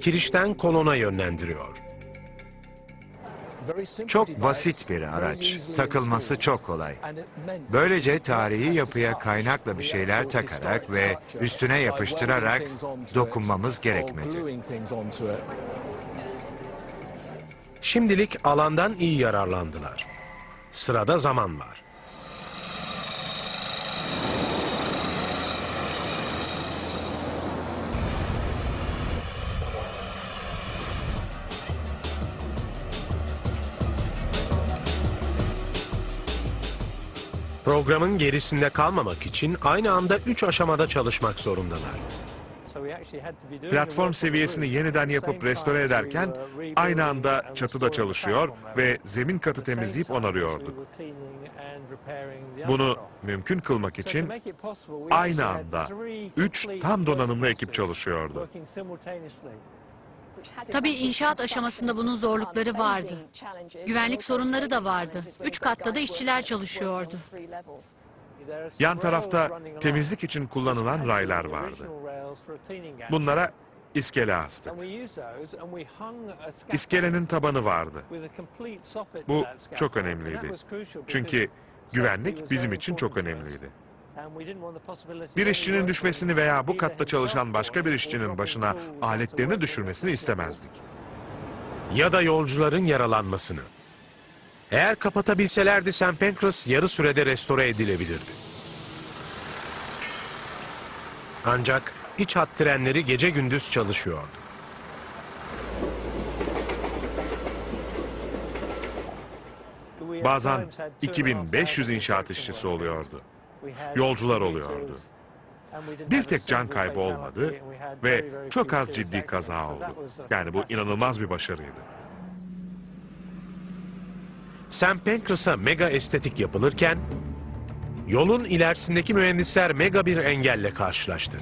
kirişten kolona yönlendiriyor. Çok basit bir araç. Takılması çok kolay. Böylece tarihi yapıya kaynakla bir şeyler takarak ve üstüne yapıştırarak dokunmamız gerekmedi. Şimdilik alandan iyi yararlandılar. Sırada zaman var. Programın gerisinde kalmamak için aynı anda üç aşamada çalışmak zorundalar. Platform seviyesini yeniden yapıp restore ederken aynı anda çatıda çalışıyor ve zemin katı temizleyip onarıyorduk. Bunu mümkün kılmak için aynı anda üç tam donanımlı ekip çalışıyordu. Tabii inşaat aşamasında bunun zorlukları vardı. Güvenlik sorunları da vardı. Üç katta da işçiler çalışıyordu. Yan tarafta temizlik için kullanılan raylar vardı. Bunlara iskele astık. İskelenin tabanı vardı. Bu çok önemliydi. Çünkü güvenlik bizim için çok önemliydi. Bir işçinin düşmesini veya bu katta çalışan başka bir işçinin başına aletlerini düşürmesini istemezdik. Ya da yolcuların yaralanmasını. Eğer kapatabilselerdi St. Pancras yarı sürede restore edilebilirdi. Ancak iç hat trenleri gece gündüz çalışıyordu. Bazen 2500 inşaat işçisi oluyordu. Yolcular oluyordu. Bir tek can kaybı olmadı ve çok az ciddi kaza oldu. Yani bu inanılmaz bir başarıydı. St. Pancras'a mega estetik yapılırken yolun ilerisindeki mühendisler mega bir engelle karşılaştı.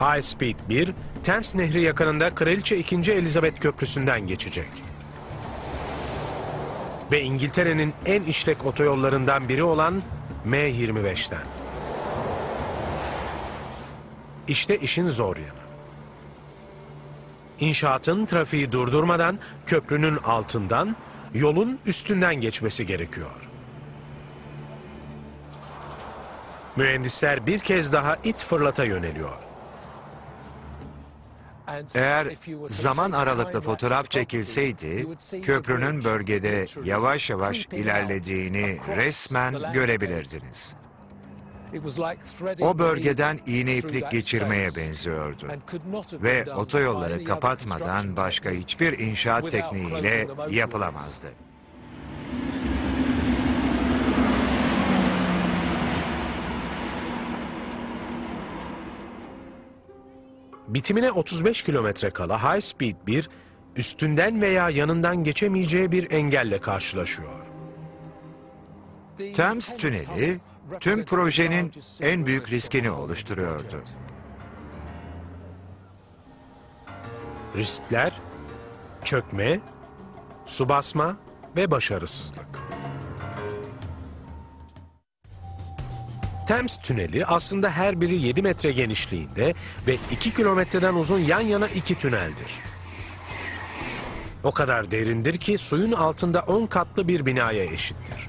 High Speed 1, Thames Nehri yakınında Kraliçe 2. Elizabeth Köprüsü'nden geçecek. Ve İngiltere'nin en işlek otoyollarından biri olan M25'ten. İşte işin zor yanı. İnşaatın trafiği durdurmadan köprünün altından yolun üstünden geçmesi gerekiyor. Mühendisler bir kez daha it fırlata yöneliyor. Eğer zaman aralıklı fotoğraf çekilseydi, köprünün bölgede yavaş yavaş ilerlediğini resmen görebilirdiniz. O bölgeden iğne iplik geçirmeye benziyordu. Ve otoyolları kapatmadan başka hiçbir inşaat tekniğiyle yapılamazdı. Bitimine 35 kilometre kala High Speed 1 üstünden veya yanından geçemeyeceği bir engelle karşılaşıyor. Thames Tüneli tüm projenin en büyük riskini oluşturuyordu. Riskler, çökme, su basma ve başarısızlık. Thames Tüneli aslında her biri 7 metre genişliğinde ve 2 kilometreden uzun yan yana iki tüneldir. O kadar derindir ki suyun altında 10 katlı bir binaya eşittir.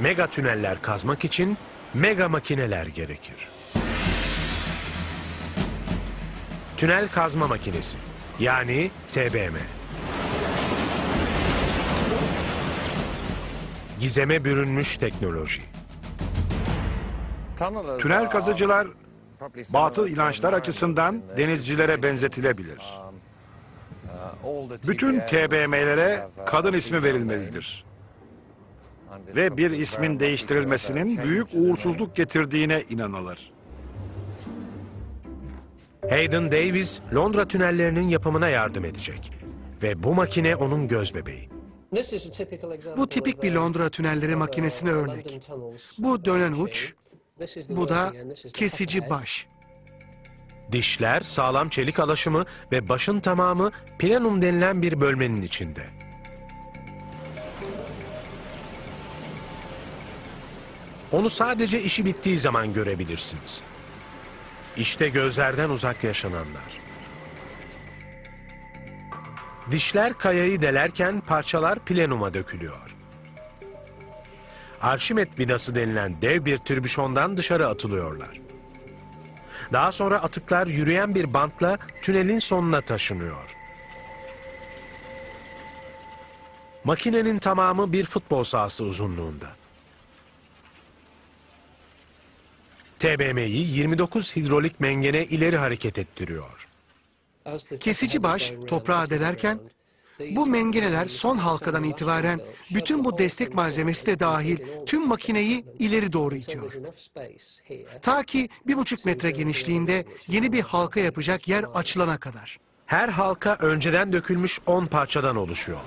Mega tüneller kazmak için mega makineler gerekir. Tünel kazma makinesi yani TBM. Gizeme bürünmüş teknoloji. Tünel kazıcılar batıl inançlar açısından denizcilere benzetilebilir. Bütün TBM'lere kadın ismi verilmelidir. Ve bir ismin değiştirilmesinin büyük uğursuzluk getirdiğine inanılır. Hayden Davis Londra tünellerinin yapımına yardım edecek. Ve bu makine onun göz bebeği. Bu tipik bir Londra tünelleri makinesine örnek. Bu dönen uç, bu da kesici baş. Dişler, sağlam çelik alaşımı ve başın tamamı plenum denilen bir bölmenin içinde. Onu sadece işi bittiği zaman görebilirsiniz. İşte gözlerden uzak yaşananlar. Dişler kayayı delerken parçalar plenuma dökülüyor. Arşimet vidası denilen dev bir türbüşondan dışarı atılıyorlar. Daha sonra atıklar yürüyen bir bantla tünelin sonuna taşınıyor. Makinenin tamamı bir futbol sahası uzunluğunda. TBM'yi 29 hidrolik mengene ileri hareket ettiriyor. Kesici baş toprağa delerken bu mengeneler son halkadan itibaren bütün bu destek malzemesi de dahil tüm makineyi ileri doğru itiyor. Ta ki bir buçuk metre genişliğinde yeni bir halka yapacak yer açılana kadar. Her halka önceden dökülmüş 10 parçadan oluşuyor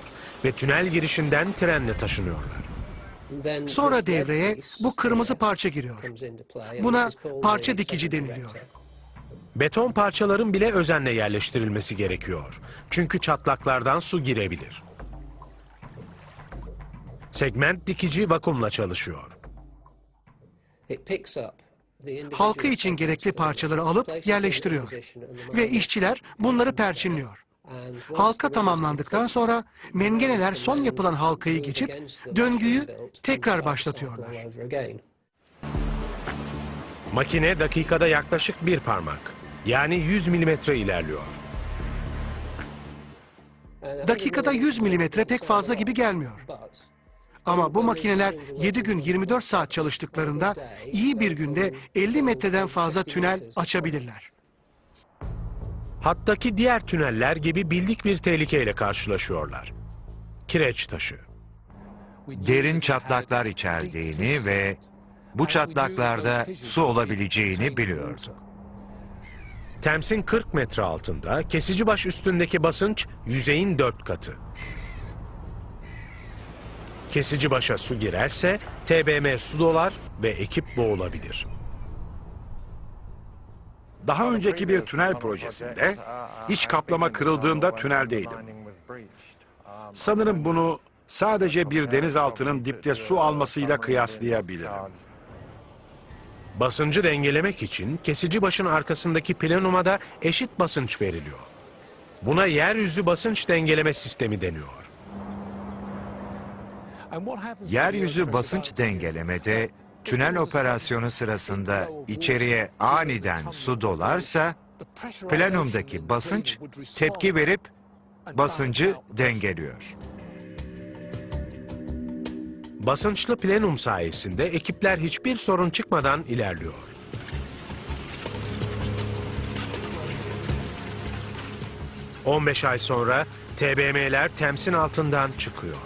ve tünel girişinden trenle taşınıyorlar. Sonra devreye bu kırmızı parça giriyor. Buna parça dikici deniliyor. Beton parçaların bile özenle yerleştirilmesi gerekiyor. Çünkü çatlaklardan su girebilir. Segment dikici vakumla çalışıyor. Halka için gerekli parçaları alıp yerleştiriyor. Ve işçiler bunları perçinliyor. Halka tamamlandıktan sonra mengeneler son yapılan halkayı geçip döngüyü tekrar başlatıyorlar. Makine dakikada yaklaşık bir parmak. Yani 100 milimetre ilerliyor. Dakikada 100 milimetre pek fazla gibi gelmiyor. Ama bu makineler 7 gün 24 saat çalıştıklarında iyi bir günde 50 metreden fazla tünel açabilirler. Hattaki diğer tüneller gibi bildik bir tehlikeyle karşılaşıyorlar. Kireç taşı. Derin çatlaklar içerdiğini ve bu çatlaklarda su olabileceğini biliyorduk. Temsin 40 metre altında, kesici baş üstündeki basınç yüzeyin 4 katı. Kesici başa su girerse TBM su dolar ve ekip boğulabilir. Daha önceki bir tünel projesinde iç kaplama kırıldığında tüneldeydim. Sanırım bunu sadece bir denizaltının dipte su almasıyla kıyaslayabilirim. Basıncı dengelemek için kesici başın arkasındaki plenumada eşit basınç veriliyor. Buna yeryüzü basınç dengeleme sistemi deniyor. Yeryüzü basınç dengelemede tünel operasyonu sırasında içeriye aniden su dolarsa plenumdaki basınç tepki verip basıncı dengeliyor. Basınçlı plenum sayesinde ekipler hiçbir sorun çıkmadan ilerliyor. ...15 ay sonra TBM'ler temsin altından çıkıyor.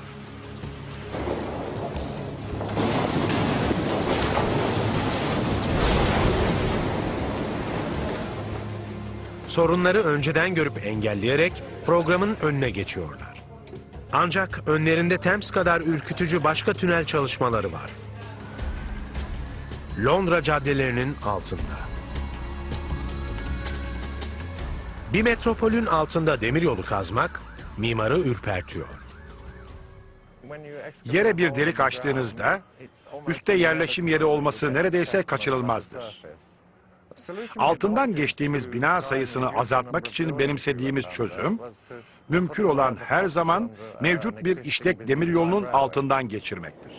Sorunları önceden görüp engelleyerek programın önüne geçiyorlar. Ancak önlerinde Thames kadar ürkütücü başka tünel çalışmaları var. Londra caddelerinin altında. Bir metropolün altında demiryolu kazmak mimarı ürpertiyor. Yere bir delik açtığınızda üstte yerleşim yeri olması neredeyse kaçınılmazdır. Altından geçtiğimiz bina sayısını azaltmak için benimsediğimiz çözüm, mümkün olan her zaman mevcut bir işlek demiryolunun altından geçirmektir.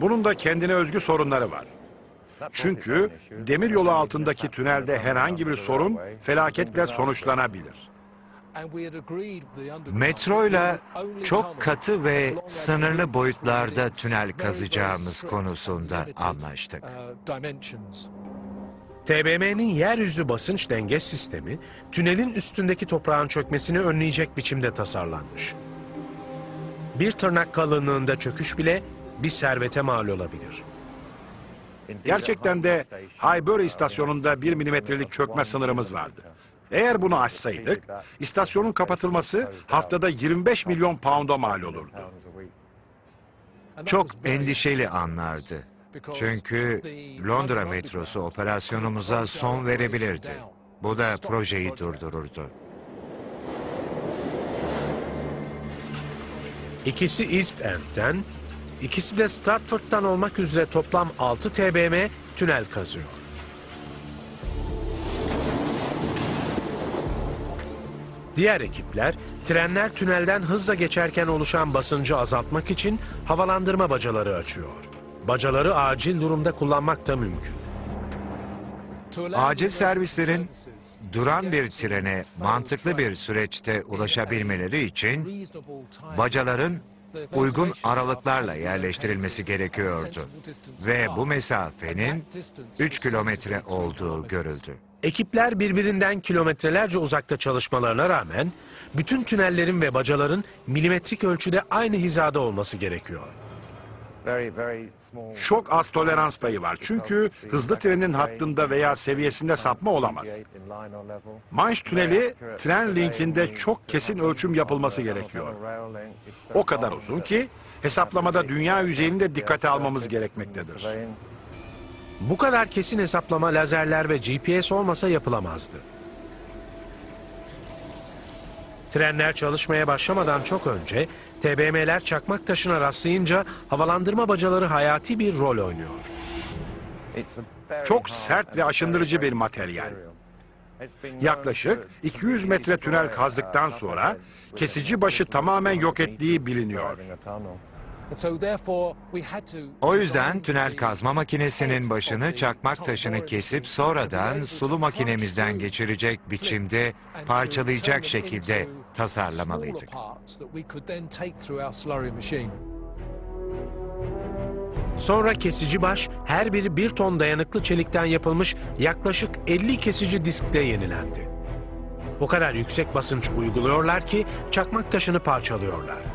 Bunun da kendine özgü sorunları var. Çünkü demiryolu altındaki tünelde herhangi bir sorun felaketle sonuçlanabilir. Metroyla çok katı ve sınırlı boyutlarda tünel kazacağımız konusunda anlaştık. TBM'nin yeryüzü basınç denge sistemi, tünelin üstündeki toprağın çökmesini önleyecek biçimde tasarlanmış. Bir tırnak kalınlığında çöküş bile bir servete mal olabilir. Gerçekten de Highbury istasyonunda bir milimetrelik çökme sınırımız vardı. Eğer bunu aşsaydık, istasyonun kapatılması haftada 25 milyon pound'a mal olurdu. Çok endişeli anlardı. Çünkü Londra metrosu operasyonumuza son verebilirdi. Bu da projeyi durdururdu. İkisi East End'den, İkisi de Stratford'dan olmak üzere toplam 6 TBM tünel kazıyor. Diğer ekipler trenler tünelden hızla geçerken oluşan basıncı azaltmak için havalandırma bacaları açıyor. Bacaları acil durumda kullanmak da mümkün. Acil servislerin duran bir trene mantıklı bir süreçte ulaşabilmeleri için bacaların uygun aralıklarla yerleştirilmesi gerekiyordu. Ve bu mesafenin 3 kilometre olduğu görüldü. Ekipler birbirinden kilometrelerce uzakta çalışmalarına rağmen bütün tünellerin ve bacaların milimetrik ölçüde aynı hizada olması gerekiyor. Çok az tolerans payı var çünkü hızlı trenin hattında veya seviyesinde sapma olamaz. Manş tüneli tren linkinde çok kesin ölçüm yapılması gerekiyor. O kadar uzun ki hesaplamada dünya yüzeyini de dikkate almamız gerekmektedir. Bu kadar kesin hesaplama lazerler ve GPS olmasa yapılamazdı. Trenler çalışmaya başlamadan çok önce TBM'ler çakmak taşına rastlayınca havalandırma bacaları hayati bir rol oynuyor. Çok sert ve aşındırıcı bir materyal. Yaklaşık 200 metre tünel kazdıktan sonra kesici başı tamamen yok ettiği biliniyor. O yüzden tünel kazma makinesinin başını çakmak taşını kesip sonradan sulu makinemizden geçirecek biçimde parçalayacak şekilde tasarlamalıydık. Sonra kesici baş her biri bir ton dayanıklı çelikten yapılmış yaklaşık 50 kesici diskte yenilendi. O kadar yüksek basınç uyguluyorlar ki çakmak taşını parçalıyorlar.